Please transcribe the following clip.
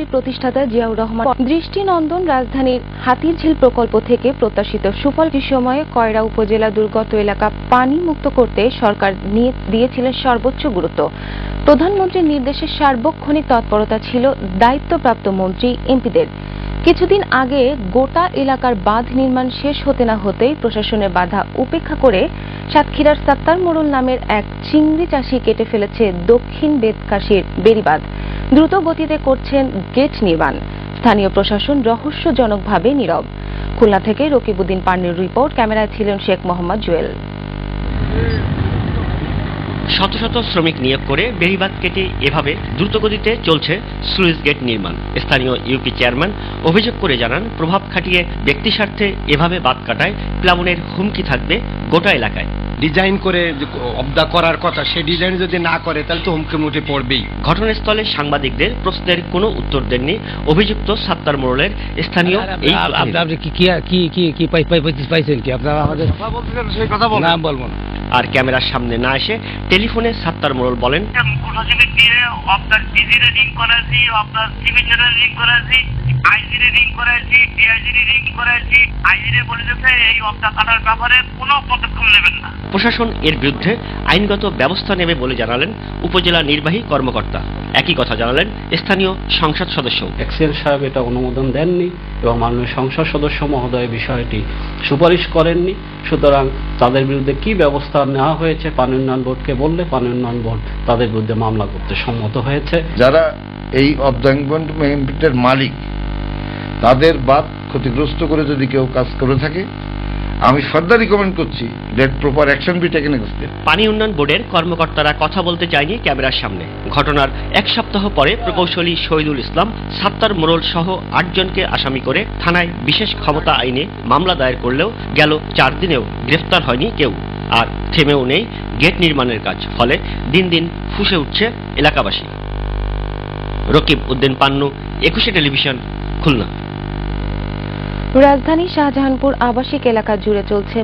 বিএনপির প্রতিষ্ঠাতা জিয়াউর রহমান দৃষ্টিনন্দন রাজধানীর হাতিরঝিল প্রকল্প থেকে প্রত্যাশিত সুফল সময়ে কয়রা উপজেলা দুর্গত এলাকা পানি মুক্ত করতে সরকার দিয়েছিলেন সর্বোচ্চ গুরুত্ব। প্রধানমন্ত্রীর নির্দেশে সার্বক্ষণিক তৎপরতা ছিল দায়িত্বপ্রাপ্ত মন্ত্রী এমপিদের। কিছুদিন আগে গোটা এলাকার বাঁধ নির্মাণ শেষ হতে না হতেই প্রশাসনের বাধা উপেক্ষা করে সাতক্ষীরার সাত্তার মোড়ল নামের এক চিংড়ি চাষি কেটে ফেলেছে দক্ষিণ বেদকাশীর বেড়িবাঁধ। দ্রুত গতিতে করছেন গেট নির্মাণ। স্থানীয় প্রশাসন রহস্যজনকভাবে নীরব। খুলনা থেকে রকিবউদ্দিন পান্নির রিপোর্ট, ক্যামেরায় ছিলেন শেখ মোহাম্মদ জুয়েল। শত শত শ্রমিক নিয়োগ করে বেড়িবাঁধ কেটে এভাবে দ্রুতগতিতে চলছে সুইস গেট নির্মাণ। স্থানীয় ইউপি চেয়ারম্যান অভিযোগ করে জানান, প্রভাব খাটিয়ে ব্যক্তি স্বার্থে এভাবে বাদ কাটায় প্লাবনের হুমকি থাকবে গোটা এলাকায়। ডিজাইন করে অবদা করার কথা সে ডিজাইন যদি না করে তাহলে তো হুমকি মুঠে পড়বেই। ঘটনাস্থলে সাংবাদিকদের প্রশ্নের কোনো উত্তর দেননি অভিযুক্ত সাত্তার মোড়লের স্থানীয় এই আপনি কি কি কি কি পাইছেন কি? আপনারা আমাদের সেই কথা না বলব না। আর ক্যামেরার সামনে না এসে টেলিফোনে সাত্তার মোড়ল বলেন প্রশাসনিক দিয়ে আপনার ডিজিরে রিং করাছি আপনার সিভিলের রিং করাছি আইজিরে রিং করাছি ডিআইজিরে রিং করাছি আইজিরে বলে দিয়েছে এই ব্যাপারে কোনো পদক্ষেপ নেবেন না। প্রশাসন এর বিরুদ্ধে আইনগত ব্যবস্থা নেবে বলে জানালেন উপজেলা নির্বাহী কর্মকর্তা। একই কথা জানালেন স্থানীয় সংসদ সদস্য। এক্সেল সাহেব এটা অনুমোদন দেননি এবং মাননীয় সংসদ সদস্য মহোদয় বিষয়টি সুপারিশ করেননি। সুতরাং তাদের বিরুদ্ধে কি ব্যবস্থা নেওয়া হয়েছে? পানি উন্নয়ন বোর্ডকে বললে পানি উন্নয়ন বোর্ড তাদের বিরুদ্ধে মামলা করতে সম্মত হয়েছে। যারা এই অবদাঙ্গমেন্টের মালিক, তাদের বাদ ক্ষতিগ্রস্ত করে যদি কেউ কাজ করে থাকে আমি ফার্দার রিকমেন্ড করছি that proper action be taken পানি উন্নয়ন বোর্ডের কর্মকর্তারা কথা বলতে চায়নি ক্যামেরার সামনে। ঘটনার এক সপ্তাহ পরে প্রকৌশলী শহীদুল ইসলাম সাত্তার মোড়ল সহ আটজনকে আসামি করে থানায় বিশেষ ক্ষমতা আইনে মামলা দায়ের করলেও গেল চার দিনেও গ্রেফতার হয়নি কেউ। আর থেমেও নেই গেট নির্মাণের কাজ, ফলে দিন দিন ফুসে উঠছে এলাকাবাসী। রকিব উদ্দিন পান্নু, একুশে টেলিভিশন, খুলনা। রাজধানী শাহজাহানপুর আবাসিক এলাকা জুড়ে চলছে